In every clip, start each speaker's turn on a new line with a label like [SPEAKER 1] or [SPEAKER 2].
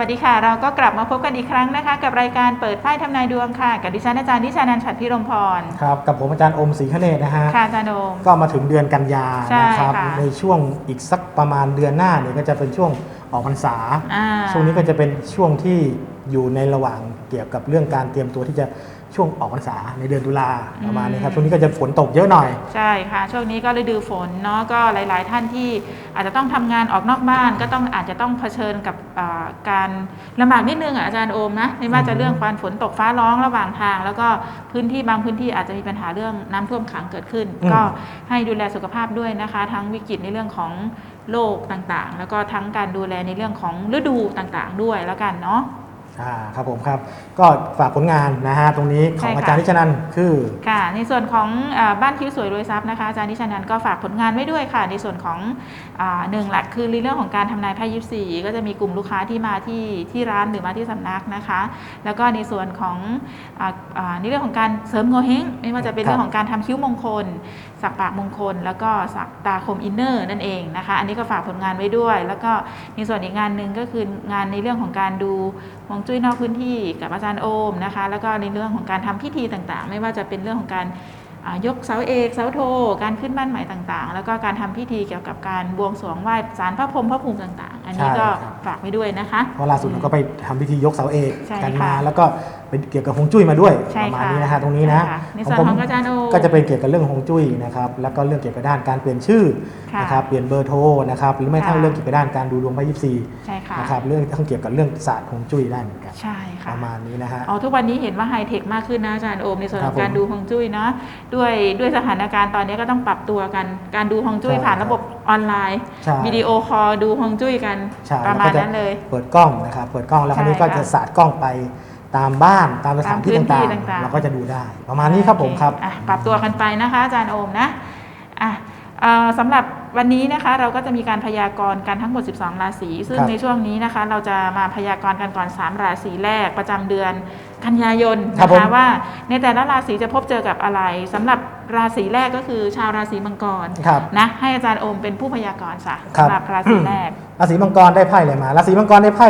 [SPEAKER 1] วัสดีค่ะ เราก็กลับมาพบกันอีกครั้งนะคะ กับรายการเปิดไพ่ทำนายดวงค่ะ กับดิฉันอาจารย์ดิชานันท์ฉัตรพิรมพร
[SPEAKER 2] ครับกับผมอาจารย์อมศรีคเนตนะฮะ
[SPEAKER 1] ค่ะอาจารย์โดม
[SPEAKER 2] ก็มาถึงเดือนกันยา
[SPEAKER 1] ใช่
[SPEAKER 2] นะครับ
[SPEAKER 1] ค่ะ
[SPEAKER 2] ในช่วงอีกสักประมาณเดือนหน้าเนี่ยก็จะเป็นช่วงออกพรรษา
[SPEAKER 1] อ่า
[SPEAKER 2] ช่วงนี้ก็จะเป็นช่วงที่อยู่ในระหว่างเกี่ยวกับเรื่องการเตรียมตัวที่จะ ช่วงออกพรรษาในเดือนตุลาประมาณนี้ครับช่วงนี้ก็จะฝนตกเยอะหน่อย
[SPEAKER 1] ใช่ค่ะ ช่วงนี้ก็ฤดูฝนเนาะก็หลาย ๆ ท่านที่อาจจะต้องทำงานออกนอกบ้านก็ต้องอาจจะต้องเผชิญกับอ่าการลำบากนิดนึงอะอาจารย์โอมนะไม่ว่าจะ
[SPEAKER 2] อืม
[SPEAKER 1] เรื่องการฝนตกฟ้าร้องระหว่างทาง แล้วก็พื้นที่บางพื้นที่อาจจะมีปัญหาเรื่องน้ำท่วมขังเกิดขึ้น ก็ให้ดูแลสุขภาพด้วยนะคะ ทั้งวิกฤตในเรื่องของโรคต่างๆ แล้วก็ทั้งการดูแลในเรื่องของฤดูต่างๆ ด้วยแล้วกันเนาะ
[SPEAKER 2] อ่าครับผมครับ ก็ฝากผลงานนะฮะตรงนี้ข
[SPEAKER 1] ใช่
[SPEAKER 2] อง
[SPEAKER 1] ค่ะ
[SPEAKER 2] อาจารย์นิชนันท์คือ
[SPEAKER 1] ค่ะ ในส่วนของอาบ้านคิ้วสวยรวยทรัพย์นะคะอาจารย์นิชานันท์ก็ฝากผลงานไว้ด้วยค่ะ ในส่วนของอาหนึ่งหลักคือในเรื่องของการทำนายไพ่ยิปซีก็จะมีกลุ่มลูกค้าที่มาที่ที่ร้านหรือมาที่สำนักนะคะ แล้วก็ในส่วนของอาอ่าในเรื่องของการเสริมโงเฮงไม่ว่าจะเป็น
[SPEAKER 2] ครับ
[SPEAKER 1] เรื่องของการทำคิ้วมงคลสักปากมงคล แล้วก็สักตาคมอินเนอร์นั่นเองนะคะ อันนี้ก็ฝากผลงานไว้ด้วย แล้วก็ในส่วนอีกงานหนึ่งก็คืองานในเรื่องของการดูฮวงจุ้ยนอกพื้นที่กับอาจารย์โอมนะคะ แล้วก็ในเรื่องของการทำพิธีต่างๆ ไม่ว่าจะเป็นเรื่องของการอ่ายกเสาเอกเสาโท การขึ้นบ้านใหม่ต่างๆ แล้วก็การทำพิธีเกี่ยวกับการบวงสรวงไหว้ศาลพระพรหมพระภูมิต่างๆ อันนี้ก็
[SPEAKER 2] ใช่ครับ
[SPEAKER 1] ฝากไว้ด้วยนะคะ
[SPEAKER 2] เพราะล่าสุดเราก็ไปทำพิธียกเสาเอก
[SPEAKER 1] ใช่
[SPEAKER 2] กัน
[SPEAKER 1] ค่ะ
[SPEAKER 2] มา แล้วก็เป็นเกี่ยวกับฮวงจุ้ยมาด้วย
[SPEAKER 1] ใช่
[SPEAKER 2] ประมาณ
[SPEAKER 1] ค่ะ
[SPEAKER 2] นี้นะฮะตรงนี้นะ
[SPEAKER 1] ใช่ค่ในส่วนของอาจารย์โอม
[SPEAKER 2] ก็จะเป็นเกี่ยวกับเรื่องฮวงจุ้ยนะครับแล้วก็เรื่องเกี่ยวกับด้านการเปลี่ยนชื่อ
[SPEAKER 1] ค่ะ
[SPEAKER 2] นะครับเปลี่ยนเบอร์โทรนะครับหรือไม่
[SPEAKER 1] ค่ะ
[SPEAKER 2] ทั้งเรื่องเกี่ยวกับด้านการดูดวงไพ่ยิปซี
[SPEAKER 1] ใช่ค่ะ
[SPEAKER 2] นะครับเรื่องทั้งเกี่ยวกับเรื่องศาสตร์ฮวงจุ้ยได้เหมือนกัน
[SPEAKER 1] ใช่
[SPEAKER 2] ป
[SPEAKER 1] ค่ะ
[SPEAKER 2] ระมาณนี้นะฮะ
[SPEAKER 1] อ๋อทุกวันนี้เห็นว่าไฮเทคมากขึ้นนะอาจารย์โอมในส่วน
[SPEAKER 2] ค
[SPEAKER 1] ข
[SPEAKER 2] รั
[SPEAKER 1] อบงการ
[SPEAKER 2] ผม
[SPEAKER 1] ดูฮวงจุ้ยเนาะด้วยด้วยสถานการณ์ตอนนี้ก็ต้องปรับตัวกัน การดูฮวงจุ้ย
[SPEAKER 2] ใช่
[SPEAKER 1] ผ่านระบบออนไลน์
[SPEAKER 2] ใช่
[SPEAKER 1] วิดีโอคอลดูฮวงจุ้ยกัน
[SPEAKER 2] ใช่
[SPEAKER 1] ประมาณ
[SPEAKER 2] แล้วก็จะ
[SPEAKER 1] นั้นเลย
[SPEAKER 2] เปิดกล้องนะครับเปิดกล้องแล้วคราวนี้
[SPEAKER 1] ใช่
[SPEAKER 2] ก็
[SPEAKER 1] ค่ะ
[SPEAKER 2] จะสาดกล้องไป ตามบ้านตามสถานที่
[SPEAKER 1] ตามพื้นที่
[SPEAKER 2] ต่าง
[SPEAKER 1] ต่างๆ
[SPEAKER 2] ๆ เราก็จะดูได้ ประมาณนี้ครับผมครับ
[SPEAKER 1] โอเอะปรับตัวกันไปนะคะอาจารย์โอมนะอะเอ่อสำหรับวันนี้นะคะเราก็จะมีการพยากรณ์กันทั้งหมด 12 ราศี ซึ่ง
[SPEAKER 2] ครับ
[SPEAKER 1] ในช่วงนี้นะคะ เราจะมาพยากรณ์กันก่อน 3 ราศีแรกประจำเดือนกันยายน
[SPEAKER 2] ครับ
[SPEAKER 1] นะ
[SPEAKER 2] ผม
[SPEAKER 1] คะว่าในแต่ละราศีจะพบเจอกับอะไรสำหรับราศีแรกก็คือชาวราศีมังกร
[SPEAKER 2] ครับ
[SPEAKER 1] นะให้อาจารย์โอมเป็นผู้พยากรณ์ซะ
[SPEAKER 2] ครับ
[SPEAKER 1] สำหรับราศีแรก
[SPEAKER 2] ราศีมังกรได้ไพ่อะไรมาราศีมังกรได้ไพ่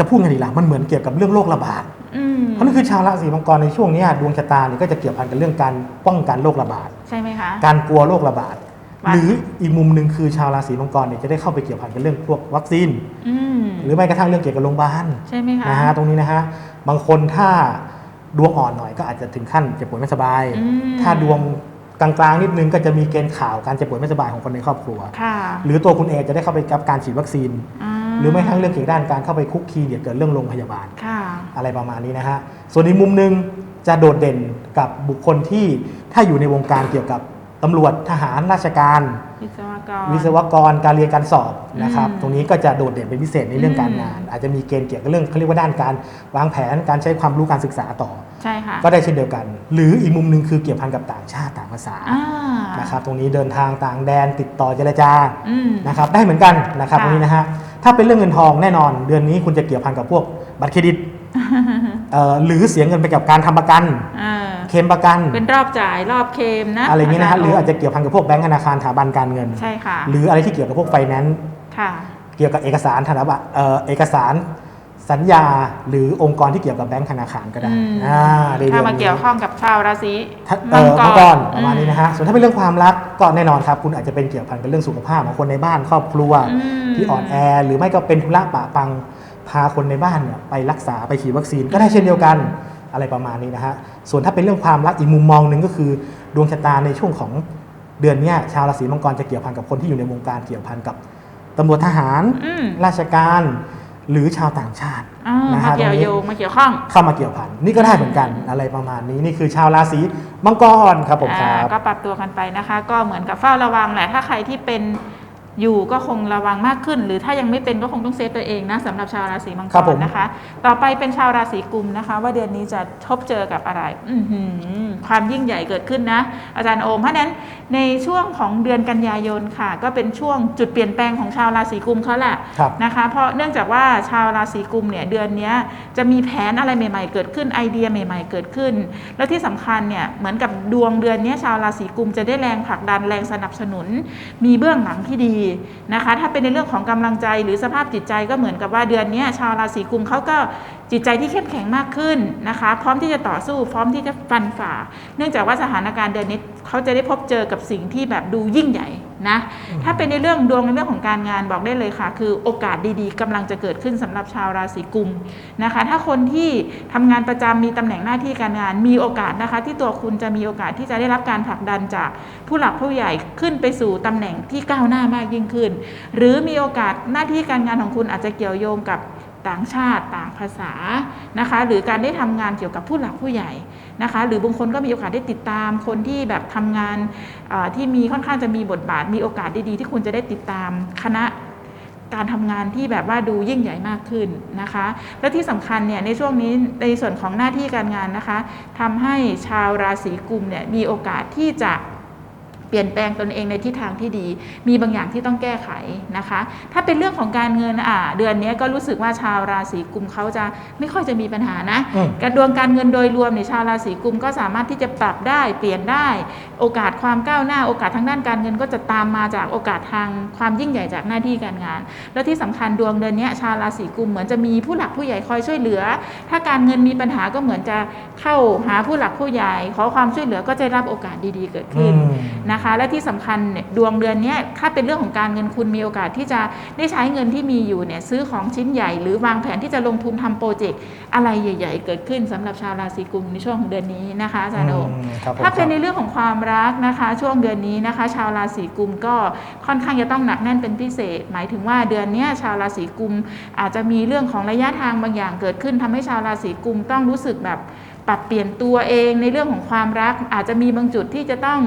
[SPEAKER 2] จะพูดไงดีล่ะมันเหมือนเกี่ยวกับเรื่องโรคระบาด
[SPEAKER 1] อืม
[SPEAKER 2] เพราะนั่นคือชาวราศีมังกรในช่วงเนี้ยดวงชะตาเนี่ยก็จะเกี่ยวพันกับเรื่องการป้องกันโรคระบาด
[SPEAKER 1] ใช่ไหมคะ
[SPEAKER 2] การกลัวโรคระบาด
[SPEAKER 1] ว่า
[SPEAKER 2] หรืออีกมุมหนึ่งคือชาวราศีมังกรเนี่ยจะได้เข้าไปเกี่ยวพันกับเรื่องพวกวัคซีน
[SPEAKER 1] อืม
[SPEAKER 2] หรือไม่กระทั่งเรื่องเกี่ยวกับโรงพยาบาล
[SPEAKER 1] ใช่ไหมคะ
[SPEAKER 2] นะฮะตรงนี้นะฮะบางคนถ้าดวงอ่อนหน่อยก็อาจจะถึงขั้นเจ็บป่วยไม่สบาย
[SPEAKER 1] อืม
[SPEAKER 2] ถ้าดวงกลางๆนิดนึงก็จะมีเกณฑ์ข่าวการเจ็บป่วยไม่สบายของคนในครอบครัว
[SPEAKER 1] ค่ะ
[SPEAKER 2] หรือตัวคุณเองจะได้เข้าไปรับการฉีดวัคซีนา หรือไม่ทั้งเรื่องเกี่ยวกับด้านการเข้าไปคุกคีเดี๋ยวเกิดเรื่องโรงพยาบาล
[SPEAKER 1] ค่ะ
[SPEAKER 2] อะไรประมาณนี้นะฮะส่วนอีกมุมหนึ่งจะโดดเด่นกับบุคคลที่ถ้าอยู่ในวงการเกี่ยวกับ ตำรวจทหารราชการ
[SPEAKER 1] วิศวกร
[SPEAKER 2] วิศวกรการเรียนการสอบนะครับ
[SPEAKER 1] อืม
[SPEAKER 2] ตรงนี้ก็จะโดดเด่นเป็นพิเศษในเรื่องการ
[SPEAKER 1] อืม
[SPEAKER 2] งาน อาจจะมีเกณฑ์เกี่ยวกับเรื่องเขาเรียกว่าด้านการวางแผนการใช้ความรู้การศึกษาต่อ
[SPEAKER 1] ใช่ค่ะ
[SPEAKER 2] ก็ได้เช่นเดียวกัน หรืออีกมุมหนึ่งคือเกี่ยวพันกับต่างชาติต่างภาษา
[SPEAKER 1] อ่า
[SPEAKER 2] นะครับตรงนี้เดินทางต่างแดนติดต่อเจรจา
[SPEAKER 1] อืม
[SPEAKER 2] นะครับได้เหมือนกันนะครับ
[SPEAKER 1] ค่ะ
[SPEAKER 2] ตรงนี้นะฮะถ้าเป็นเรื่องเงินทองแน่นอน เดือนนี้คุณจะเกี่ยวพันกับพวกบัตรเครดิตเอ่อหรือเสียเงินไปกับการทำประกัน
[SPEAKER 1] อ่า
[SPEAKER 2] เคลมประกัน
[SPEAKER 1] เป็นรอบจ่ายรอบเคลมนะ
[SPEAKER 2] อะไรอย่างนี้นะฮะหรืออาจจะเกี่ยวพันกับพวกแบงก์ธนาคารสถาบันการเงิน
[SPEAKER 1] ใช่ค่ะ
[SPEAKER 2] หรืออะไรที่เกี่ยวกับพวกไฟแนนซ์
[SPEAKER 1] ค่ะ
[SPEAKER 2] เกี่ยวกับเอกสารธนบัตรเอกสารสัญญาหรือองค์กรที่เกี่ยวกับแบงก์ธนาคารก็ได้
[SPEAKER 1] อ่าถ้ามาเกี่ยวข้องกับชาวราศีมังกร
[SPEAKER 2] ประมาณนี้นะฮะส่วนถ้าเป็นเรื่องความรักก็แน่นอนครับ คุณอาจจะเป็นเกี่ยวพันกับเรื่องสุขภาพของคนในบ้านครอบครัวที่อ่อนแอ หรือไม่ก็เป็นธุระปะปังพาคนในบ้านเนี่ยไปรักษาไปฉีดวัคซีนก็ได้เช่นเดียวกัน อะไรประมาณนี้นะฮะส่วนถ้าเป็นเรื่องความรักอีกมุมมองหนึ่งก็คือ ดวงชะตาในช่วงของเดือนเนี้ยชาวราศีมังกรจะเกี่ยวพันกับคนที่อยู่ในวงการเกี่ยวพันกับตำรวจทหาร
[SPEAKER 1] อืม
[SPEAKER 2] ราชการหรือชาวต่างชาติ
[SPEAKER 1] อ่า
[SPEAKER 2] นะ
[SPEAKER 1] มา
[SPEAKER 2] ฮะ
[SPEAKER 1] เกี่ยว
[SPEAKER 2] ตรงนี้
[SPEAKER 1] โยงมาเกี่ยวข้อง
[SPEAKER 2] เข้ามาเกี่ยวพันนี่ก็ได้เหมือนกันอะไรประมาณนี้นี่คือชาวราศีมังกรครับผมค
[SPEAKER 1] อ่า
[SPEAKER 2] รับ
[SPEAKER 1] ก็ปรับตัวกันไปนะคะ ก็เหมือนกับเฝ้าระวังแหละถ้าใครที่เป็น อยู่ก็คงระวังมากขึ้น หรือถ้ายังไม่เป็นก็คงต้องเซฟตัวเองนะสำหรับชาวราศีมังก
[SPEAKER 2] ครับผ
[SPEAKER 1] ร
[SPEAKER 2] ม
[SPEAKER 1] นะคะ ต่อไปเป็นชาวราศีกุมนะคะ ว่าเดือนนี้จะพบเจอกับอะไรอือหือความยิ่งใหญ่เกิดขึ้นนะ อาจารย์โอมเพราะฉะนั้นในช่วงของเดือนกันยายนค่ะ ก็เป็นช่วงจุดเปลี่ยนแปลงของชาวราศีกุมเขาแหละ
[SPEAKER 2] ครับ
[SPEAKER 1] นะคะ เพราะเนื่องจากว่าชาวราศีกุมเนี่ยเดือนเนี้ยจะมีแผนอะไรใหม่ ๆ เกิดขึ้นไอเดียใหม่ ๆ เกิดขึ้น แล้วที่สำคัญเนี่ยเหมือนกับดวงเดือนเนี้ยชาวราศีกุมจะได้แรงผลักดันแรงสนับสนุน มีเบื้องหลังที่ดีนะคะ ถ้าเป็นในเรื่องของกำลังใจหรือสภาพจิตใจก็เหมือนกับว่าเดือนนี้ชาวราศีกุมเขาก็จิตใจที่เข้มแข็งมากขึ้นนะคะ พร้อมที่จะต่อสู้พร้อมที่จะฟันฝ่า เนื่องจากว่าสถานการณ์เดือนนี้เขาจะได้พบเจอกับสิ่งที่แบบดูยิ่งใหญ่ นะถ้าเป็นในเรื่องดวงในเรื่องของการงานบอกได้เลยค่ะ คือโอกาสดีๆกำลังจะเกิดขึ้นสำหรับชาวราศีกุมนะคะ ถ้าคนที่ทำงานประจำมีตำแหน่งหน้าที่การงาน มีโอกาสนะคะ ที่ตัวคุณจะมีโอกาสที่จะได้รับการผลักดันจากผู้หลักผู้ใหญ่ขึ้นไปสู่ตำแหน่งที่ก้าวหน้ามากยิ่งขึ้น หรือมีโอกาสหน้าที่การงานของคุณอาจจะเกี่ยวโยงกับต่างชาติต่างภาษานะคะ หรือการได้ทำงานเกี่ยวกับผู้หลักผู้ใหญ่ นะคะหรือบางคนก็มีโอกาสได้ติดตามคนที่แบบทำงานที่มีค่อนข้างจะมีบทบาท มีโอกาสดีๆ ที่คุณจะได้ติดตามคณะการทำงานที่แบบว่าดูยิ่งใหญ่มากขึ้นนะคะ และที่สำคัญเนี่ยในช่วงนี้ในส่วนของหน้าที่การงานนะคะทำให้ชาวราศีกุมเนี่ยมีโอกาสที่จะ เปลี่ยนแปลงตนเองในทิศทางที่ดี มีบางอย่างที่ต้องแก้ไขนะคะ ถ้าเป็นเรื่องของการเงินอ่าเดือนนี้ก็รู้สึกว่าชาวราศีกุมเขาจะไม่ค่อยจะมีปัญหานะ
[SPEAKER 2] อืม
[SPEAKER 1] การดวงการเงินโดยรวมเนี่ยชาวราศีกุมก็สามารถที่จะปรับได้เปลี่ยนได้ โอกาสความก้าวหน้า โอกาสทางด้านการเงินก็จะตามมาจากโอกาสทางความยิ่งใหญ่จากหน้าที่การงาน แล้วที่สำคัญดวงเดือนเนี้ยชาวราศีกุมเหมือนจะมีผู้หลักผู้ใหญ่คอยช่วยเหลือ ถ้าการเงินมีปัญหาก็เหมือนจะเข้าหาผู้หลักผู้ใหญ่ ขอความช่วยเหลือก็จะได้รับโอกาสดีๆเกิดขึ้น
[SPEAKER 2] อืม
[SPEAKER 1] นะคะ และที่สำคัญเนี่ยดวงเดือนเนี้ยถ้าเป็นเรื่องของการเงินคุณมีโอกาสที่จะได้ใช้เงินที่มีอยู่เนี่ยซื้อของชิ้นใหญ่ หรือวางแผนที่จะลงทุนทำโปรเจกต์อะไรใหญ่ ๆ เกิดขึ้นสำหรับชาวราศีกุมในช่วงของเดือนนี้นะคะอาจารย์โอม
[SPEAKER 2] อืมครับผม
[SPEAKER 1] ถ้าเป็นใน
[SPEAKER 2] ครับ
[SPEAKER 1] เรื่องของความรักนะคะ ช่วงเดือนนี้นะคะ ชาวราศีกุมก็ค่อนข้างจะต้องหนักแน่นเป็นพิเศษ หมายถึงว่าเดือนเนี้ยชาวราศีกุมอาจจะมีเรื่องของระยะทางบางอย่างเกิดขึ้นทำให้ชาวราศีกุมต้องรู้สึกแบบ ปรับเปลี่ยนตัวเองในเรื่องของความรัก อาจจะมีบางจุดที่จะต้อง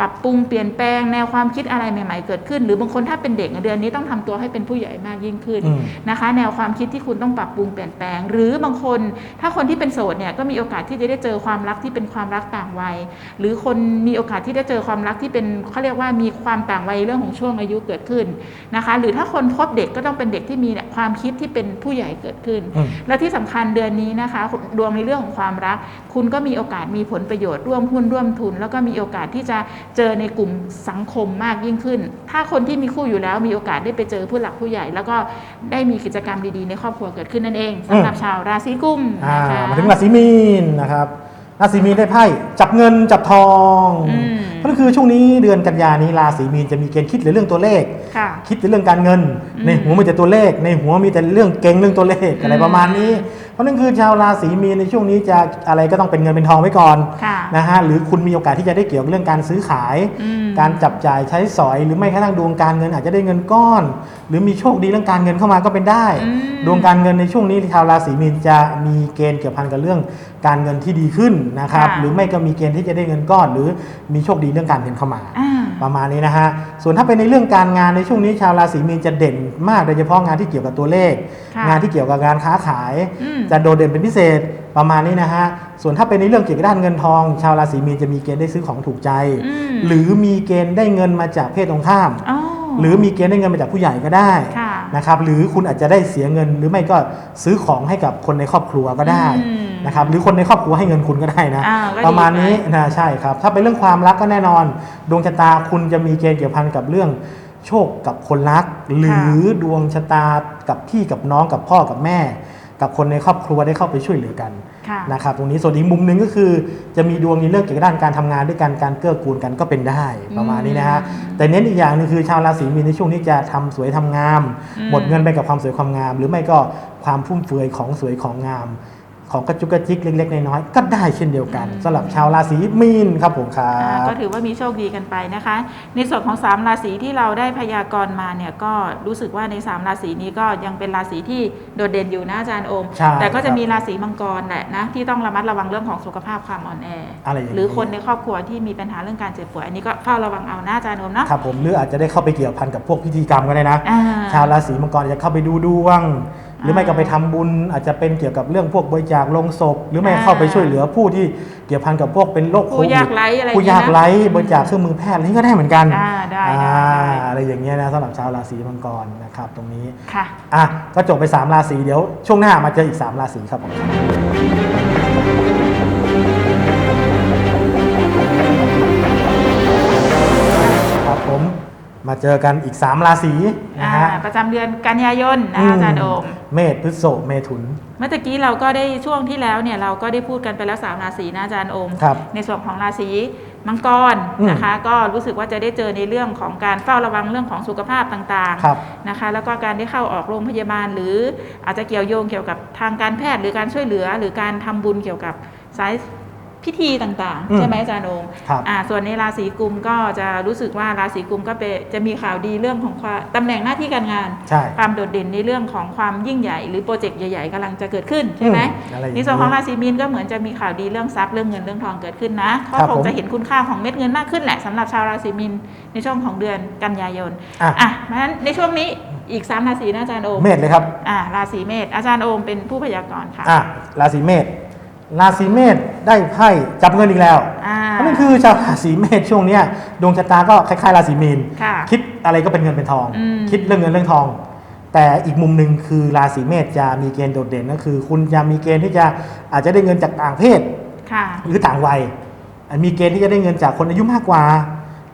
[SPEAKER 1] ปรับปรุงเปลี่ยนแปลงแนวความคิดอะไรใหม่ ๆ เกิดขึ้น หรือบางคนถ้าเป็นเด็กเดือนนี้ต้องทำตัวให้เป็นผู้ใหญ่มากยิ่งขึ้น
[SPEAKER 2] อืม
[SPEAKER 1] นะคะ แนวความคิดที่คุณต้องปรับปรุงเปลี่ยนแปลง หรือบางคน ถ้าคนที่เป็นโสดเนี่ยก็มีโอกาสที่จะได้เจอความรักที่เป็นความรักต่างวัย หรือคนมีโอกาสที่ได้เจอความรักที่เป็นเขาเรียกว่ามีความต่างวัยเรื่องของช่วงอายุเกิดขึ้นนะคะ หรือถ้าคนพบเด็กก็ต้องเป็นเด็กที่มีความคิดที่เป็นผู้ใหญ่เกิดขึ้น
[SPEAKER 2] อืม
[SPEAKER 1] และที่สำคัญเดือนนี้นะคะดวงในเรื่องของความรักคุณก็มีโอกาสมีผลประโยชน์ร่วมหุ้นร่วมทุน แล้วก็มีโอกาสที่จะเจอในกลุ่มสังคมมากยิ่งขึ้น ถ้าคนที่มีคู่อยู่แล้วมีโอกาสได้ไปเจอผู้หลักผู้ใหญ่ แล้วก็ได้มีกิจกรรมดีๆในครอบครัวเกิดขึ้นนั่นเองสำหรับชาวราศีกุม
[SPEAKER 2] อ่า
[SPEAKER 1] นะคะ
[SPEAKER 2] มาถึงราศีมีนนะครับราศีมีนได้ไพ่จับเงินจับทอง
[SPEAKER 1] อืม
[SPEAKER 2] ก็คือช่วงนี้เดือนกันยานี้ราศีมีนจะมีเกณฑ์คิดในเรื่องตัวเลข
[SPEAKER 1] ค่ะ
[SPEAKER 2] คิดในเรื่องการเงิน
[SPEAKER 1] อืม
[SPEAKER 2] ในหัวมีแต่ตัวเลข ในหัวมีแต่เรื่องเก่งเรื่องตัวเลขอะไร
[SPEAKER 1] อืม
[SPEAKER 2] ประมาณนี้เพ ราะนั่นคือชาวราศีมีนในช่วงนี้จะอะไรก็ต้องเป็นเงินเป็นทองไว้ก่อน
[SPEAKER 1] ค่ะ
[SPEAKER 2] นะฮะหรือคุณมีโอกาสที่จะได้เกี่ยวกับเรื่องการซื้อขาย
[SPEAKER 1] อืม
[SPEAKER 2] การจับจ่ายใช้สอย หรือไม่กระทั่งดวงการเงินอาจจะได้เงินก้อน หรือมีโชคดีเรื่องการเงินเข้ามาก็เป็นได้
[SPEAKER 1] อืม
[SPEAKER 2] ดวงการเงินในช่วงนี้ชาวราศีมีนจะมีเกณฑ์เกี่ยวพันกับเรื่องการเงินที่ดีขึ้นนะครับ
[SPEAKER 1] ค่ะ
[SPEAKER 2] หรือไม่ก็มีเกณฑ์ที่จะได้เงินก้อน หรือมีโชคดีเรื่องการเงินเข้ามา
[SPEAKER 1] อ่า
[SPEAKER 2] ประมาณนี้นะฮะ ส่วนถ้าเป็นในเรื่องการงานในช่วงนี้ชาวราศีมีนจะเด่นมากโดยเฉพาะงานที่เกี่ยวกับตัวเลข
[SPEAKER 1] ค่ะ
[SPEAKER 2] งานที่เกี่ยวกับการค้าขาย
[SPEAKER 1] อืม
[SPEAKER 2] จะโดดเด่นเป็นพิเศษประมาณนี้นะฮะ ส่วนถ้าเป็นในเรื่องเกี่ยวกับด้านเงินทอง ชาวราศีมีนจะมีเกณฑ์ได้ซื้อของถูกใจ
[SPEAKER 1] อืม
[SPEAKER 2] หรือมีเกณฑ์ได้เงินมาจากเพศตรงข้าม
[SPEAKER 1] อ๋อ
[SPEAKER 2] หรือมีเกณฑ์ได้เงินมาจากผู้ใหญ่ก็ได้
[SPEAKER 1] ค่ะ
[SPEAKER 2] นะครับหรือคุณอาจจะได้เสียเงินหรือไม่ก็ซื้อของให้กับคนในครอบครัวก็ได้
[SPEAKER 1] อืม
[SPEAKER 2] นะครับหรือคนในครอบครัวให้เงินคุณก็ได้นะ
[SPEAKER 1] อ่าก็ดี
[SPEAKER 2] ประมาณนี้
[SPEAKER 1] ไป
[SPEAKER 2] นะใช่ครับ ถ้าเป็นเรื่องความรักก็แน่นอน ดวงชะตาคุณจะมีเกณฑ์เกี่ยวพันกับเรื่องโชคกับคนรัก หรือดวงชะตากับพี่กับน้องกับพ่อกับแม่ กับคนในครอบครัวได้เข้าไปช่วยเหลือกัน
[SPEAKER 1] ค่ะ
[SPEAKER 2] นะครับตรงนี้ส่วนอีกมุมหนึ่งก็คือ จะมีดวงในเรื่องเกี่ยวกับด้านการทำงานด้วยกันการเกื้อกูลกันก็เป็นได้ประมาณนี้นะฮะ
[SPEAKER 1] อืม
[SPEAKER 2] แต่เน้นอีกอย่างหนึงคือชาวราศีมีนในช่วงนี้จะทำสวยทำงาม
[SPEAKER 1] อืม
[SPEAKER 2] หมดเงินไปกับความสวยความงาม หรือไม่ก็ความฟุ่มเฟือยของสวยของงาม ของกระจุกกระจิกเล็ก ๆ น้อยๆก็ได้เช่นเดียวกันสำหรับชาวราศีมีนครับผมครั
[SPEAKER 1] อ่า
[SPEAKER 2] บ
[SPEAKER 1] ก็ถือว่ามีโชคดีกันไปนะคะ ในส่วนของ 3 ราศีที่เราได้พยากรณ์มาเนี่ยก็รู้สึกว่าใน 3 ราศีนี้ก็ยังเป็นราศีที่โดดเด่นอยู่นะอาจารย์โอม
[SPEAKER 2] ใช่
[SPEAKER 1] แต่ก็
[SPEAKER 2] ค
[SPEAKER 1] จะ
[SPEAKER 2] รับ
[SPEAKER 1] มีราศีมังกรแหละนะที่ต้องระมัดระวังเรื่องของสุขภาพความอ่อนแอ
[SPEAKER 2] อะไรอย่างนี้
[SPEAKER 1] หรือคนในครอบครัวที่มีปัญหาเรื่องการเจ็บป่วยอันนี้ก็เฝ้าระวังเอานะอาจารย์โอมเนาะ
[SPEAKER 2] ครับผมหรืออาจจะได้เข้าไปเกี่ยวพันกับพวกพิธีกรรมก็ได้นะ
[SPEAKER 1] อ่า
[SPEAKER 2] ชาวราศีมังกรจะเข้าไปดูดวง หรือไม่ก็ไปทำบุญอาจจะเป็นเกี่ยวกับเรื่องพวกบริจาคลงศพ หรือไม่
[SPEAKER 1] อ่า
[SPEAKER 2] เข้าไปช่วยเหลือผู้ที่เกี่ยวพันกับพวกเป็นโรคโค
[SPEAKER 1] ผู้
[SPEAKER 2] วิด
[SPEAKER 1] ยากไร้อะไร
[SPEAKER 2] ผู้
[SPEAKER 1] อย่างเงี้
[SPEAKER 2] ยาก
[SPEAKER 1] นะ
[SPEAKER 2] ไร้บริจาคเครื่องมือแพทย์อะไรนี้ก็ได้เหมือนกัน
[SPEAKER 1] อ่าได้
[SPEAKER 2] อ่า
[SPEAKER 1] ได้ได้
[SPEAKER 2] อะไรอย่างเงี้ยนะสำหรับชาวราศีมังกรนะครับตรงนี้
[SPEAKER 1] ค่ะ
[SPEAKER 2] อะก็จบไป 3 ราศีเดี๋ยวช่วงหน้ามาเจออีก 3 ราศีครับผม เจอกันอีก 3 ราศีนะ
[SPEAKER 1] อ่า
[SPEAKER 2] ฮะ
[SPEAKER 1] ประจำเดือนกันยายนนะคะอาจารย์โอม
[SPEAKER 2] เมษพฤษภเมถุน
[SPEAKER 1] เมื่อตะกี้เราก็ได้ช่วงที่แล้วเนี่ยเราก็ได้พูดกันไปแล้วสามราศีนะอาจารย์โอม
[SPEAKER 2] ครับ
[SPEAKER 1] ในส่วนของราศีมังกร
[SPEAKER 2] อืม
[SPEAKER 1] นะคะก็รู้สึกว่าจะได้เจอในเรื่องของการเฝ้าระวังเรื่องของสุขภาพต่าง
[SPEAKER 2] ครับ
[SPEAKER 1] ๆนะคะแล้วก็การได้เข้าออกโรงพยาบาล หรืออาจจะเกี่ยวโยงเกี่ยวกับทางการแพทย์หรือการช่วยเหลือ หรือการทำบุญเกี่ยวกับสาย พิธีต่าง
[SPEAKER 2] อื
[SPEAKER 1] ๆ
[SPEAKER 2] ม
[SPEAKER 1] ใช่ไหมอาจารย์โอม
[SPEAKER 2] ครับ
[SPEAKER 1] อ่าส่วนในราศีกุมก็จะรู้สึกว่าราศีกุมก็เป็นจะมีข่าวดีเรื่องของความตำแหน่งหน้าที่การงาน
[SPEAKER 2] ใช่
[SPEAKER 1] ความโดดเด่นในเรื่องของความยิ่งใหญ่ หรือโปรเจกต์ใหญ่ๆกำลังจะเกิดขึ้นใช่ไหม
[SPEAKER 2] อืมอะไรอย่างนี้
[SPEAKER 1] ในส่วนของราศีมีนก็เหมือนจะมีข่าวดีเรื่องทรัพย์เรื่องเงินเรื่องทองเกิดขึ้นนะก็
[SPEAKER 2] ครับ
[SPEAKER 1] คง
[SPEAKER 2] ผม
[SPEAKER 1] จะเห็นคุณค่าของเม็ดเงินมากขึ้นแหละสำหรับชาวราศีมีนในช่วงของเดือนกันยายน
[SPEAKER 2] อะ
[SPEAKER 1] อะเพราะฉะนั้นในช่วงนี้อีกสามราศีนะอาจารย์โอม
[SPEAKER 2] เมษเลยครับ
[SPEAKER 1] อะราศีเมษอาจารย์โอมเป็นผู้พยากรณ์ค่ะ
[SPEAKER 2] อะราศีเมษ ราศีเมษได้ไพ่จับเงินอีกแล้ว
[SPEAKER 1] อ่า
[SPEAKER 2] นั่นคือชาวราศีเมษช่วงเนี้ยดวงชะตาก็คล้ายๆราศีมีน
[SPEAKER 1] ค่ะ
[SPEAKER 2] คิดอะไรก็เป็นเงินเป็นทอง
[SPEAKER 1] อืม
[SPEAKER 2] คิดเรื่องเงินเรื่องทอง แต่อีกมุมหนึ่งคือราศีเมษจะมีเกณฑ์โดดเด่นก็คือ คุณจะมีเกณฑ์ที่จะอาจจะได้เงินจากต่างเพศ
[SPEAKER 1] ค่ะ
[SPEAKER 2] หรือต่างวัยอะมีเกณฑ์ที่จะได้เงินจากคนอายุมากกว่า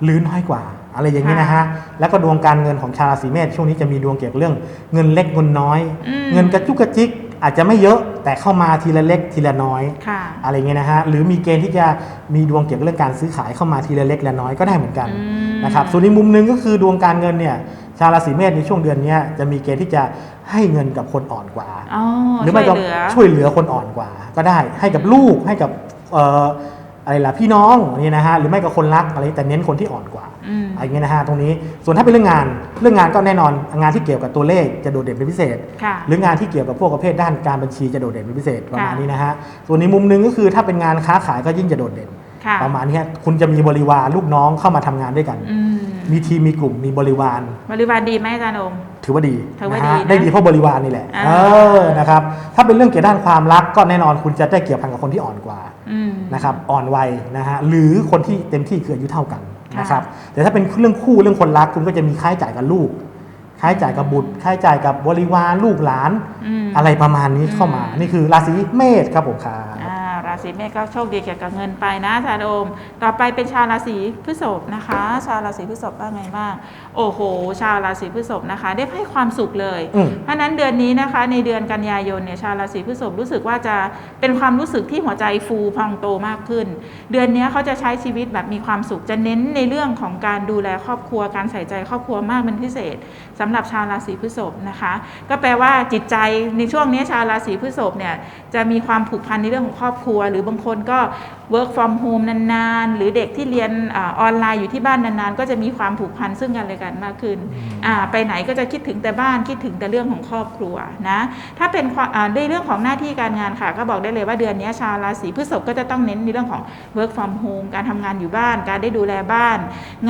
[SPEAKER 2] หรือน้อยกว่า อะไรอย่างนี้นะฮะ แล้วก็ดวงการเงินของชาวราศีเมษช่วงนี้จะมีดวงเกี่ยวกับเรื่องเงินเล็กเงินน้อย
[SPEAKER 1] อืม
[SPEAKER 2] เงินกระจุกกระจิก อาจจะไม่เยอะแต่เข้ามาทีละเล็กทีละน้อย
[SPEAKER 1] ค่ะ
[SPEAKER 2] อะไรเงี้ยนะฮะหรือมีเกณฑ์ที่จะมีดวงเกี่ยวกับเรื่องการซื้อขายเข้ามาทีละเล็กละน้อยก็ได้เหมือนกัน
[SPEAKER 1] อืม
[SPEAKER 2] นะครับส่วนอีกมุมหนึงก็คือดวงการเงินเนี่ยชาวราศีเมษในช่วงเดือนเนี้ยจะมีเกณฑ์ที่จะให้เงินกับคนอ่อนกว่า
[SPEAKER 1] อ๋อ
[SPEAKER 2] หรือ
[SPEAKER 1] ช่
[SPEAKER 2] ไม่
[SPEAKER 1] วย
[SPEAKER 2] ก็
[SPEAKER 1] เหลือ
[SPEAKER 2] ช่วยเหลือคนอ่อนกว่า ก็ได้ให้กับลูกให้กับเอ่อ อะไรล่ะพี่น้องนี่นะฮะหรือไม่ก็คนรักอะไรแต่เน้นคนที่อ่อนกว่า
[SPEAKER 1] อืม
[SPEAKER 2] อะไรเงี้ยนะฮะตรงนี้ส่วนถ้าเป็นเรื่องงานเรื่องงานก็แน่นอนงานที่เกี่ยวกับตัวเลขจะโดดเด่นเป็นพิเศษ
[SPEAKER 1] ค่ะ
[SPEAKER 2] หรืองานที่เกี่ยวกับพวกประเภทด้านการบัญชีจะโดดเด่นเป็นพิเศษประมาณ
[SPEAKER 1] ค่ะ
[SPEAKER 2] นี้นะฮะส่วนในมุมหนึงก็คือถ้าเป็นงานค้าขายก็ยิ่งจะโดดเด่น
[SPEAKER 1] ค่ะ
[SPEAKER 2] ประมาณนี้ฮะคุณจะมีบริวารลูกน้องเข้ามาทำงานด้วยกัน
[SPEAKER 1] อื ม
[SPEAKER 2] มีทีมมีกลุ่มมีบริวาร
[SPEAKER 1] บริวารดีไหมอาจารย์โอม
[SPEAKER 2] ถือว่าดี
[SPEAKER 1] ถือว่า
[SPEAKER 2] นะฮะ
[SPEAKER 1] ดีนะ
[SPEAKER 2] ได้ดีเพราะบริวารนี่แหละ
[SPEAKER 1] อ่า
[SPEAKER 2] เออนะครับถ้าเป็นเรื่องเกี่ยวกับด้านความรักก็แน่นอนคุณจะได้เกี่ยวพันกับคนที่อ่อนกว่า
[SPEAKER 1] อืม
[SPEAKER 2] นะครับอ่อนวัยนะฮะหรือคนที่เต็มที่คืออายุเท่ากัน
[SPEAKER 1] ค่ะ
[SPEAKER 2] นะครับแต่ถ้าเป็นเรื่องคู่เรื่องคนรักคุณก็จะมีค่าใช้จ่ายกับลูกค่าใช้จ่ายกับบุตรค่าใช้จ่ายกับบริวารลูกหลาน
[SPEAKER 1] ม
[SPEAKER 2] อะไรประมาณนี้เข้ามา
[SPEAKER 1] อืม
[SPEAKER 2] นี่คือราศีเมษครับผมครับ
[SPEAKER 1] อ่า ราศีเมษก็โชคดีเกี่ยวกับเงินไปนะอาจารย์โอมต่อไปเป็นชาวราศีพฤษภนะคะ ชาวราศีพฤษภว่าไงบ้างโอ้โห ชาวราศีพฤษภนะคะ ได้ให้ความสุขเลย
[SPEAKER 2] อืม
[SPEAKER 1] เพราะฉะนั้นเดือนนี้นะคะ ในเดือนกันยายนเนี่ยชาวราศีพฤษภรู้สึกว่าจะเป็นความรู้สึกที่หัวใจฟูพองโตมากขึ้น เดือนนี้เขาจะใช้ชีวิตแบบมีความสุขจะเน้นในเรื่องของการดูแลครอบครัวการใส่ใจครอบครัวมากเป็นพิเศษสำหรับชาวราศีพฤษภนะคะ ก็แปลว่าจิตใจในช่วงนี้ชาวราศีพฤษภเนี่ยจะมีความผูกพันในเรื่องของครอบครัวหรือบางคนก็ work from home นานๆ หรือเด็กที่เรียนอาออนไลน์อยู่ที่บ้านนานๆ ก็จะมีความผูกพันซึ่งกันและกันมากขึ้นอ่าไปไหนก็จะคิดถึงแต่บ้านคิดถึงแต่เรื่องของครอบครัวนะถ้าเป็นความอ่าในเรื่องของหน้าที่การงานค่ะ ก็บอกได้เลยว่าเดือนนี้ชาวราศีพฤษภก็จะต้องเน้นในเรื่องของ work from home การทำงานอยู่บ้าน การได้ดูแลบ้าน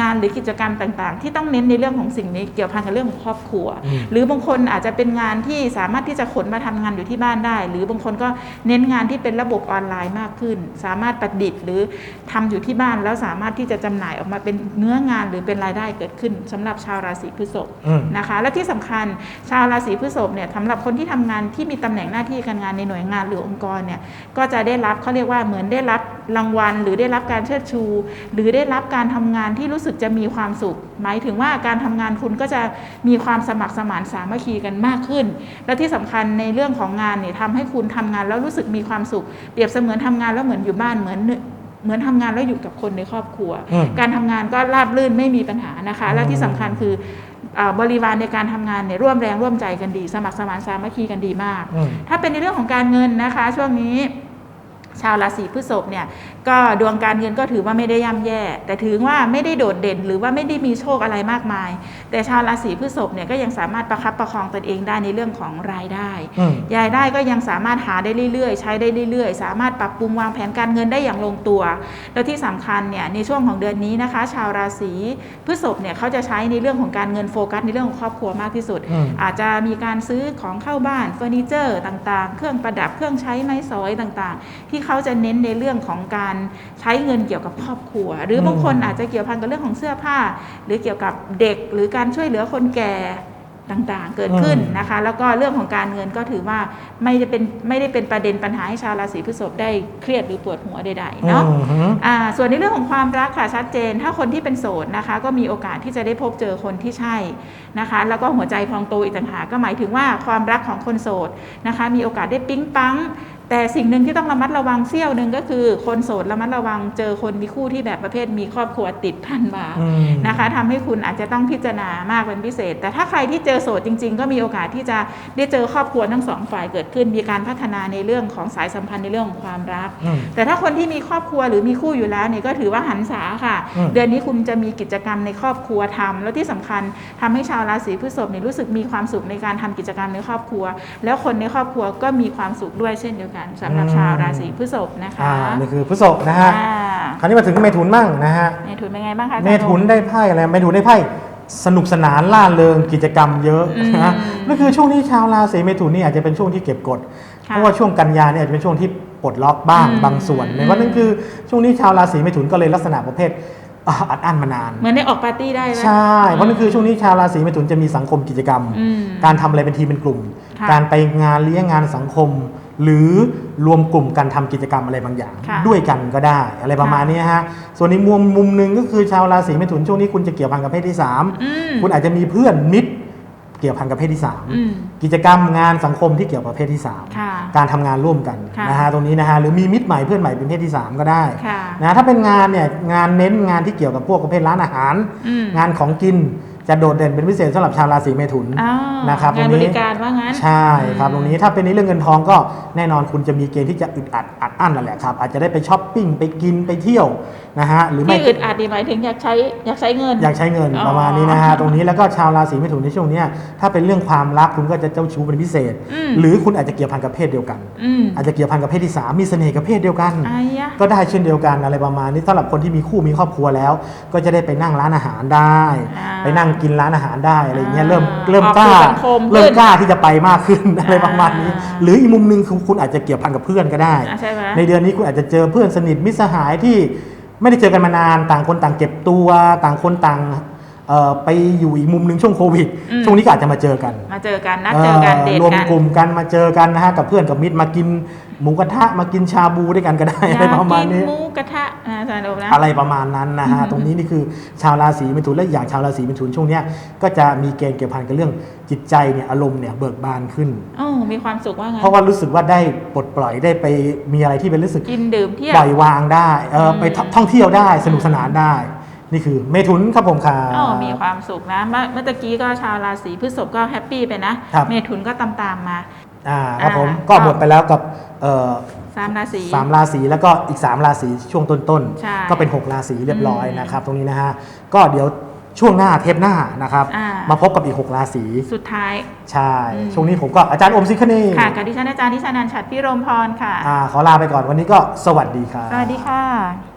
[SPEAKER 1] งานหรือกิจกรรมต่างๆ ที่ต้องเน้นในเรื่องของสิ่งนี้เกี่ยวพันกับเรื่องของครอบครัว
[SPEAKER 2] อืม
[SPEAKER 1] หรือบางคนอาจจะเป็นงานที่สามารถที่จะขนมาทำงานอยู่ที่บ้านได้ หรือบางคนก็เน้นงานที่เป็นระบบออนไลน์มากขึ้น สามารถประดิษฐ์ หรือทำอยู่ที่บ้านแล้วสามารถที่จะจำหน่ายออกมาเป็นเนื้องานหรือเป็นรายได้เกิดขึ้นสำหรับชาวราศีพฤษภ
[SPEAKER 2] อืม
[SPEAKER 1] นะคะ และที่สำคัญชาวราศีพฤษภเนี่ยสำหรับคนที่ทำงานที่มีตำแหน่งหน้าที่การงานในหน่วยงานหรือองค์กรเนี่ยก็จะได้รับเขาเรียกว่าเหมือนได้รับรางวัล หรือได้รับการเชิดชู หรือได้รับการทำงานที่รู้สึกจะมีความสุข หมายถึงว่าการทำงานคุณก็จะมีความสมัครสมานสามัคคีกันมากขึ้น และที่สำคัญในเรื่องของงานเนี่ยทำให้คุณทำงานแล้วรู้สึกมีความสุข เปรียบเสมือนทำงานแล้วเหมือนอยู่บ้านเหมือนเหมือนทำงานแล้วอยู่กับคนในครอบครัว
[SPEAKER 2] อืม
[SPEAKER 1] การทำงานก็ราบรื่นไม่มีปัญหานะคะ และที่สำคัญคืออาบริวารในการทำงานเนี่ยร่วมแรงร่วมใจกันดี สมัครสมานสามัคคีกันดีมาก
[SPEAKER 2] อืม
[SPEAKER 1] ถ้าเป็นในเรื่องของการเงินนะคะ ช่วงนี้ชาวราศีพฤษภเนี่ย ก็ดวงการเงินก็ถือว่าไม่ได้ย่ำแย่ แต่ถือว่าไม่ได้โดดเด่นหรือว่าไม่ได้มีโชคอะไรมากมาย แต่ชาวราศีพฤษภเนี่ยก็ยังสามารถประคับประคองตนเองได้ในเรื่องของรายได้
[SPEAKER 2] อืม
[SPEAKER 1] รายได้ก็ยังสามารถหาได้เรื่อยๆ ใช้ได้เรื่อยๆ สามารถปรับปรุงวางแผนการเงินได้อย่างลงตัว แล้วที่สำคัญเนี่ยในช่วงของเดือนนี้นะคะ ชาวราศีพฤษภเนี่ยเขาจะใช้ในเรื่องของการเงินโฟกัสในเรื่องของครอบครัวมากที่สุด
[SPEAKER 2] อืม
[SPEAKER 1] อาจจะมีการซื้อของเข้าบ้านเฟอร์นิเจอร์ต่างๆ เครื่องประดับเครื่องใช้ไม้สอยต่างๆ ที่เขาจะเน้นในเรื่องของการใช้เงินเกี่ยวกับครอบครัว หรือ
[SPEAKER 2] ม
[SPEAKER 1] บางคนอาจจะเกี่ยวพันกับเรื่องของเสื้อผ้า หรือเกี่ยวกับเด็กหรือการช่วยเหลือคนแก่ต่างๆ เกิดขึ้น
[SPEAKER 2] อืม
[SPEAKER 1] นะคะ แล้วก็เรื่องของการเงินก็ถือว่าไม่ได้เป็นไม่ได้เป็นประเด็นปัญหาให้ชาวราศีพฤษภได้เครียดหรือปวดหัวใดๆเนาะ
[SPEAKER 2] อือหือ
[SPEAKER 1] อ่าส่วนในเรื่องของความรักค่ะชัดเจน ถ้าคนที่เป็นโสดนะคะ ก็มีโอกาสที่จะได้พบเจอคนที่ใช่นะคะ แล้วก็หัวใจพองโตอีกต่างหากก็หมายถึงว่าความรักของคนโสดนะคะ มีโอกาสได้ปิ๊งปัง แต่สิ่งหนึ่งที่ต้องระมัดระวังเสี้ยวหนึ่งก็คือ คนโสดระมัดระวังเจอคนมีคู่ที่แบบประเภทมีครอบครัวติดพันมา
[SPEAKER 2] อืม
[SPEAKER 1] นะคะทำให้คุณอาจจะต้องพิจารณามากเป็นพิเศษ แต่ถ้าใครที่เจอโสดจริง ๆ ก็มีโอกาสที่จะได้เจอครอบครัวทั้งสองฝ่ายเกิดขึ้น มีการพัฒนาในเรื่องของสายสัมพันธ์ในเรื่องของความรัก
[SPEAKER 2] อืม
[SPEAKER 1] แต่ถ้าคนที่มีครอบครัวหรือมีคู่อยู่แล้วเนี่ยก็ถือว่าหันษาค่ะ
[SPEAKER 2] อืม
[SPEAKER 1] เดือนนี้คุณจะมีกิจกรรมในครอบครัวทำแล้วที่สำคัญทำให้ชาวราศีพฤษภเนี่ยรู้สึกมีความสุขในการทำกิจกรรมในครอบครัว แล้วคนในครอบครัวก็มีความสุขด้วยเช่นเดียวกันสำหรับชาวราศีพฤษภนะคะ
[SPEAKER 2] อ่านี่คือพฤษภนะฮะ
[SPEAKER 1] อ่า
[SPEAKER 2] คราวนี้มาถึงเมถุนมั่งนะฮะ
[SPEAKER 1] เมถุนเป็นไงบ้างคะอาจารย์
[SPEAKER 2] เมถุนได้ไพ่อะไรเมถุนได้ไพ่สนุกสนานล่าเริงกิจกรรมเยอะ
[SPEAKER 1] อืม
[SPEAKER 2] นะนั่นคือช่วงนี้ชาวราศีเมถุนนี่อาจจะเป็นช่วงที่เก็บกด
[SPEAKER 1] ค่ะ
[SPEAKER 2] เพราะว่าช่วงกันยาเนี่ยอาจจะเป็นช่วงที่ปลดล็อกบ้าง
[SPEAKER 1] อืม
[SPEAKER 2] บางส่วนในวันนั้นคือช่วงนี้ชาวราศีเมถุนก็เลยลักษณะประเภทอะอัดอั้นมานาน
[SPEAKER 1] เหมือนได้ออกปาร์ตี้ได้ไหม
[SPEAKER 2] ใช่ เพราะนั่นคือช่วงนี้ชาวราศีเมถุนจะมีสังคมกิจกรรม
[SPEAKER 1] อืม
[SPEAKER 2] การทำอะไรเป็นทีมเป็นกลุ่ม
[SPEAKER 1] ค่ะ
[SPEAKER 2] การไปงานเลี้ยงงานสังคม หรือรวมกลุ่มการทำกิจกรรมอะไรบางอย่าง
[SPEAKER 1] ค่ะ
[SPEAKER 2] ด้วยกันก็ได้ อะไรประมาณนี้ฮะส่วนในมุมมุมหนึ่งก็คือชาวราศีเมถุนช่วงนี้คุณจะเกี่ยวพันกับเพศที่สาม
[SPEAKER 1] อืม
[SPEAKER 2] คุณอาจจะมีเพื่อนมิตรเกี่ยวพันกับเพศที่สาม
[SPEAKER 1] อืม
[SPEAKER 2] กิจกรรมงานสังคมที่เกี่ยวกับเพศที่สาม
[SPEAKER 1] ค่ะ
[SPEAKER 2] การทำงานร่วมกัน
[SPEAKER 1] ค่ะ
[SPEAKER 2] นะฮะตรงนี้นะฮะหรือมีมิตรใหม่เพื่อนใหม่เป็นเพศที่สามก็ได้
[SPEAKER 1] ค่ะ
[SPEAKER 2] นะถ้าเป็นงานเนี่ยงานเน้นงานที่เกี่ยวกับพวกประเภทร้านอาหาร
[SPEAKER 1] อืม
[SPEAKER 2] งานของกิน จะโดดเด่นเป็นพิเศษสำหรับชาวราศีเมถุน
[SPEAKER 1] อ๋อ
[SPEAKER 2] นะครับ
[SPEAKER 1] งาน
[SPEAKER 2] ต
[SPEAKER 1] บ
[SPEAKER 2] รงนี้
[SPEAKER 1] ริการว่างั้น
[SPEAKER 2] ใช่ครับตรงนี้ถ้าเป็นในเรื่องเงินทองก็แน่นอนคุณจะมีเกณฑ์ที่จะอึดอัดอัดอั้นนั่นแหละครับอาจจะได้ไปช้อปปิ้งไปกินไปเที่ยวนะฮะหรือไม่
[SPEAKER 1] ที่อึดอัดดีหมายถึงอยากใช้อยากใช้เงิน
[SPEAKER 2] อยากใช้เงิน
[SPEAKER 1] อ๋อ
[SPEAKER 2] ประมาณนี้นะฮะตรงนี้แล้วก็ชาวราศีเมถุนในช่วงเนี้ยถ้าเป็นเรื่องความรักคุณก็จะเจ้าชู้เป็นพิเศษ
[SPEAKER 1] อืม
[SPEAKER 2] หรือคุณอาจจะเกี่ยวพันกับเพศเดียวกัน
[SPEAKER 1] อืม
[SPEAKER 2] อาจจะเกี่ยวพันกับเพศที่สามมีเสน่ห์กับเพศเดียวกัน
[SPEAKER 1] อายะ
[SPEAKER 2] ก็ได้เช่นเดียวกันอะไรประมาณนี้สำหรับคนที่มีคู่มีครอบครัวแล้ว ก็จะได้ไปนั่งร้านอาหารได้
[SPEAKER 1] อ่า
[SPEAKER 2] ไปนั่งกินร้านอาหารได้อะไรอย่างเงี้ย
[SPEAKER 1] อ่า
[SPEAKER 2] เริ่มเริ่ม
[SPEAKER 1] ออก
[SPEAKER 2] กล้า
[SPEAKER 1] สู่สังคม
[SPEAKER 2] เริ่ม
[SPEAKER 1] ขึ้น
[SPEAKER 2] กล้าที่จะไปมากขึ้นอะไรประมาณนี้
[SPEAKER 1] อ่า
[SPEAKER 2] หรืออีกมุมหนึ่งคือคุณอาจจะเกี่ยวพันกับเพื่อนก็ได้
[SPEAKER 1] อะใช่ไหม
[SPEAKER 2] ในเดือนนี้คุณอาจจะเจอเพื่อนสนิทมิตรสหายที่ไม่ได้เจอกันมานานต่างคนต่างเก็บตัว ต่างคนต่างเอ่อ ไปอยู่อีกมุมหนึ่งช่วงโควิด
[SPEAKER 1] อืม
[SPEAKER 2] ช่วงนี้ก็อาจจะมาเจอกัน
[SPEAKER 1] มาเจอกันนัดเจอกันเดท
[SPEAKER 2] รวม
[SPEAKER 1] กัน
[SPEAKER 2] กลุ่มกันมาเจอกันนะฮะกับเพื่อนกับมิตรมากินหมูกระทะมากินชาบูด้วยกันก็ได้อะไรประมาณนี้
[SPEAKER 1] อยกกิหมูกระทะนะอาจารย์โอมนะ
[SPEAKER 2] อะไรประมาณนั้นนะฮะ
[SPEAKER 1] อืม
[SPEAKER 2] ตรงนี้นี่คือชาวราศีเมถุนและอย่างชาวราศีเมถุนช่วงเนี้ยก็จะมีเกณฑ์เกี่ยวพันกับเรื่องจิตใจเนี่ยอารมณ์เนี่ยเบิกบานขึ้น
[SPEAKER 1] โอ้มีความสุขว่างั้น
[SPEAKER 2] เพราะว่ารู้สึกว่าได้ปลดปล่อยได้ไปมีอะไรที่เป็นรู้สึก
[SPEAKER 1] กินดื่มเที่ยว
[SPEAKER 2] ปล่อยวางได้เออ
[SPEAKER 1] อืม
[SPEAKER 2] ไปท่องเที่ยวได้สนุกสนานได้ นี่คือเมถุนครับผมค่ะ
[SPEAKER 1] อ๋อมีความสุขนะ เมื่อเมื่อตะกี้ก็ชาวราศีพฤษภก็แฮปปี้ไปนะ
[SPEAKER 2] ครับ
[SPEAKER 1] เมถุนก็ตามตามๆมา
[SPEAKER 2] อ่าครับผม
[SPEAKER 1] อ่า
[SPEAKER 2] ก็หมดไปแล้วกับเอ่อ
[SPEAKER 1] สามราศี
[SPEAKER 2] สามราศีแล้วก็อีก 3 ราศีช่วงต้น
[SPEAKER 1] ใช่
[SPEAKER 2] ๆก็เป็น 6 ราศีเรียบร้อย
[SPEAKER 1] อืม
[SPEAKER 2] นะครับ ตรงนี้นะฮะก็เดี๋ยวช่วงหน้าเทปหน้านะครับ
[SPEAKER 1] อ่า
[SPEAKER 2] มาพบกับอีก 6 ราศี
[SPEAKER 1] สุดท้าย
[SPEAKER 2] ใช่
[SPEAKER 1] อืม
[SPEAKER 2] ช่วงนี้ผมก็อาจารย์อมซิคเน่
[SPEAKER 1] ค่ะกับดิฉันอาจารย์ทิชานันท์ฉัดพิรมพรค่ะ
[SPEAKER 2] อ่าขอลาไปก่อนวันนี้ก็สวัสดีครับ
[SPEAKER 1] สวัสดีค่ะ